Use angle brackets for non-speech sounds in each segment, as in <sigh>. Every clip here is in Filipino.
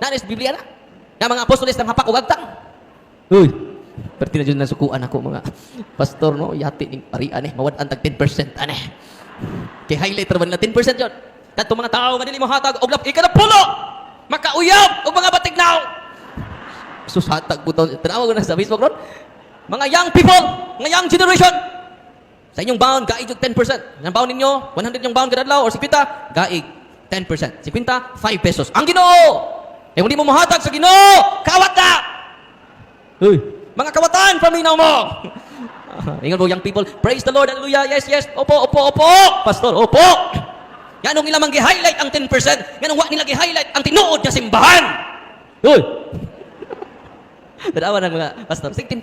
Nanis Biblia na. Nga mga apostoles ng hapak ug agtang. Uy, perti na dyan nasukuan ako mga pastor no, yati ning parian eh, mawad tag 10% ane. Kay highlighter man na 10% yon. Kadto mga tao nga dili mo hatag og lap ika na pulo. Makauyab og mga batignaw. Sus hatag po to. Tanawa ko na sa Facebook ron. Mga young people, mga young generation. Sa inyong bound, gaig yung 10%. Ang bound ninyo, 100 yung bound kadadlaw or 50, gaig 10%. 50, 5 pesos. Ang ginoo! Eh, hindi mo mahatag sa ginoo! Kawat na! Uy, mga kawatan, paminaw mo! <laughs> Ingat mo, young people. Praise the Lord. Hallelujah. Yes, yes. Opo, opo, opo. Pastor, opo. Yan ang ilamang gi-highlight ang 10%. Yan ang wa nila gi-highlight ang tinuod na simbahan. Uy! <laughs> Tanawa ng mga pastor. Sig 10%.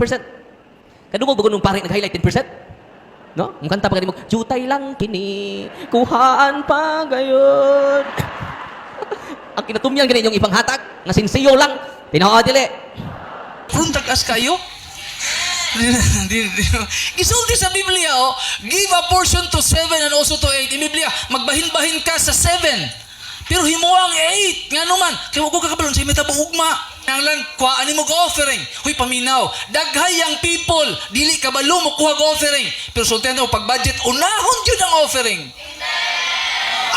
Kadungog bago nung pare nag-highlight 10%? No? Ang kanta pa ganun mo, Jutay lang kini, kuhaan pa gayon. Ang kinatumyan ganun yung ibang hatag, nga sinsiyo lang, tinawa dili. Kung tagas kayo, Gisulti sa Biblia, oh, give a portion to seven and also to eight. In Biblia, magbahin-bahin ka sa seven. Pero himo ang eight. Nga naman, kaya huwag ko kakabalon sa imitabo ugma. Ang lang, kuhaan mo offering. Huy, paminaw. Daghay ang people. Dili ka balo mo kuha offering. Pero sultihan mo, pag budget, unahon yun ang offering.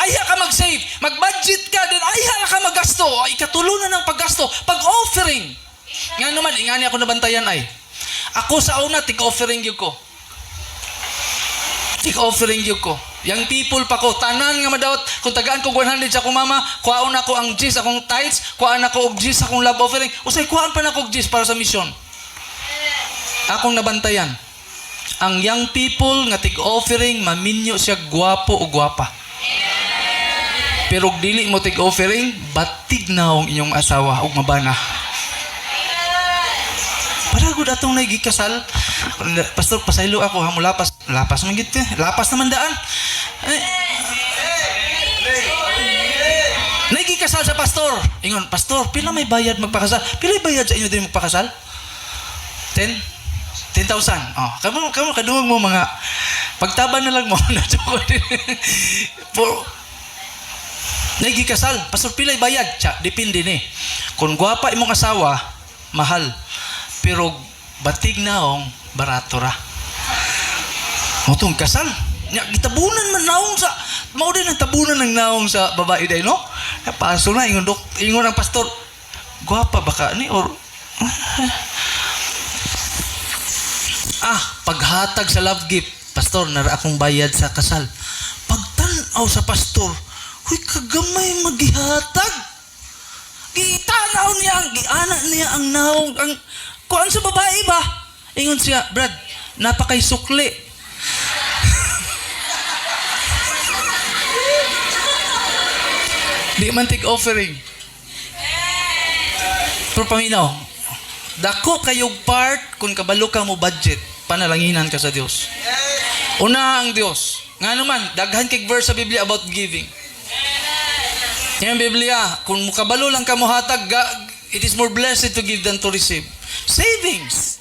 Ayha ka mag-save. Ayha mag-gasto. Ay, katulunan ng paggasto. Pag-offering. Nga naman, ingani ako nabantayan ay. Ako sa una, tig-offering yun ko. Tig-offering yun ko. Yang people pa ko, tanan nga madawat, kung tagaan ko 100 sa akong mama, kuhaon ako ang G's, akong tithes, kuhaan ako og G's, akong love offering. Usay, kuhaan pa na ako og G's para sa mission. Akong nabantayan. Ang young people nga tig-offering, maminyo siya gwapo o gwapa. Pero dili mo tig-offering, batig na ang inyong asawa o mabana. Para gud atong nay gikasal. Pastor, pasaylo ako ha mo lapas. Lapas man gid. eh. Lapas naman daan. Eh. Nay gikasal sa pastor. Ingon, pastor, pila may bayad magpakasal? Pila bayad sa inyo din magpakasal? 10 10,000. Oh, kamo kamo kadungog mo mga pagtaban na lang mo na <laughs> joke. For Nagi kasal, pastor pilay bayad. Tsa, depende ni. Kung gwapa imong asawa, mahal. Pero batig naong barato ra. Motong kasal. Nya gitabunan man naong sa mao din ang tabunan ng naong sa babae day no. Napaso na ingon dok ingon ang pastor. Gwapa baka ni or <laughs> Ah, paghatag sa love gift, pastor, nara akong bayad sa kasal. Pagtanaw sa pastor, huy kagamay maghihatag. Gitanaw niya, giana niya ang naong, ang, kuan sa babae ba? Ingon siya, Brad, napakay sukli. Di man tig offering. Pero paminaw, dako kayog part kung kabalo ka mo budget, panalanginan ka sa Dios. Una ang Dios. Nga naman, daghan kay verse sa Biblia about giving. Yung Biblia, kung mukabalo lang ka mo hatag, ga- it is more blessed to give than to receive. Savings.